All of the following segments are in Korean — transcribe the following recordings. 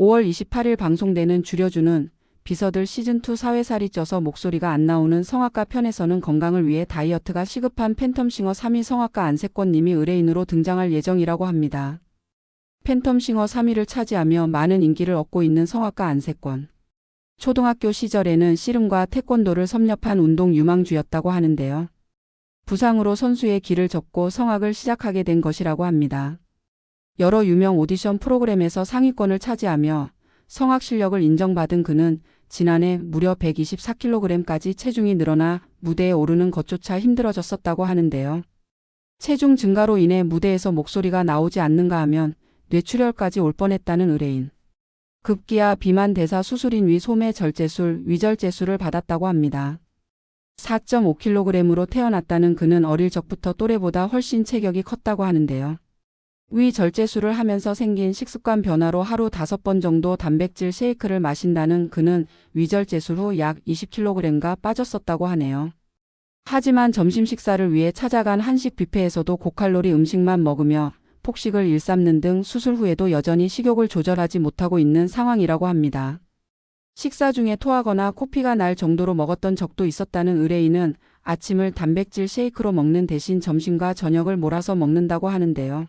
5월 28일 방송되는 줄여주는 비서들 시즌2 사회살이 쪄서 목소리가 안 나오는 성악가 편에서는 건강을 위해 다이어트가 시급한 팬텀싱어 3위 성악가 안세권 님이 의뢰인으로 등장할 예정이라고 합니다. 팬텀싱어 3위를 차지하며 많은 인기를 얻고 있는 성악가 안세권. 초등학교 시절에는 씨름과 태권도를 섭렵한 운동 유망주였다고 하는데요. 부상으로 선수의 길을 접고 성악을 시작하게 된 것이라고 합니다. 여러 유명 오디션 프로그램에서 상위권을 차지하며 성악 실력을 인정받은 그는 지난해 무려 124kg까지 체중이 늘어나 무대에 오르는 것조차 힘들어졌었다고 하는데요. 체중 증가로 인해 무대에서 목소리가 나오지 않는가 하면 뇌출혈까지 올 뻔했다는 의뢰인. 급기야 비만 대사 수술인 위 소매 절제술, 위절제술을 받았다고 합니다. 4.5kg으로 태어났다는 그는 어릴 적부터 또래보다 훨씬 체격이 컸다고 하는데요. 위 절제술을 하면서 생긴 식습관 변화로 하루 5번 정도 단백질 쉐이크를 마신다는 그는 위절제술 후 약 20kg가 빠졌었다고 하네요. 하지만 점심 식사를 위해 찾아간 한식 뷔페에서도 고칼로리 음식만 먹으며 폭식을 일삼는 등 수술 후에도 여전히 식욕을 조절하지 못하고 있는 상황이라고 합니다. 식사 중에 토하거나 코피가 날 정도로 먹었던 적도 있었다는 의뢰인은 아침을 단백질 쉐이크로 먹는 대신 점심과 저녁을 몰아서 먹는다고 하는데요.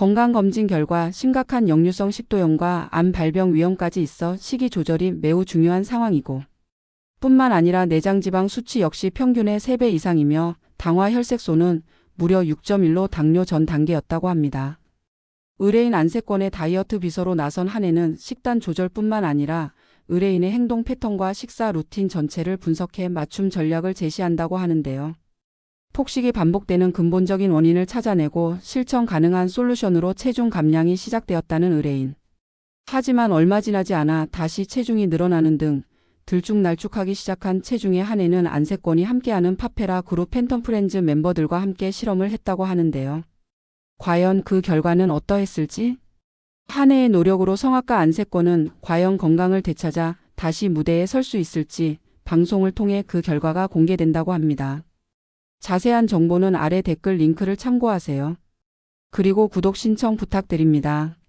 건강검진 결과 심각한 역류성 식도염과 암 발병 위험까지 있어 식이 조절이 매우 중요한 상황이고 뿐만 아니라 내장지방 수치 역시 평균의 3배 이상이며 당화 혈색소는 무려 6.1로 당뇨 전 단계였다고 합니다. 의뢰인 안세권의 다이어트 비서로 나선 한 해는 식단 조절뿐만 아니라 의뢰인의 행동 패턴과 식사 루틴 전체를 분석해 맞춤 전략을 제시한다고 하는데요. 폭식이 반복되는 근본적인 원인을 찾아내고 실천 가능한 솔루션으로 체중 감량이 시작되었다는 의뢰인. 하지만 얼마 지나지 않아 다시 체중이 늘어나는 등 들쭉날쭉하기 시작한 체중의 한 해는 안세권이 함께하는 파페라 그룹 팬텀 프렌즈 멤버들과 함께 실험을 했다고 하는데요. 과연 그 결과는 어떠했을지? 한 해의 노력으로 성악가 안세권은 과연 건강을 되찾아 다시 무대에 설 수 있을지 방송을 통해 그 결과가 공개된다고 합니다. 자세한 정보는 아래 댓글 링크를 참고하세요. 그리고 구독 신청 부탁드립니다.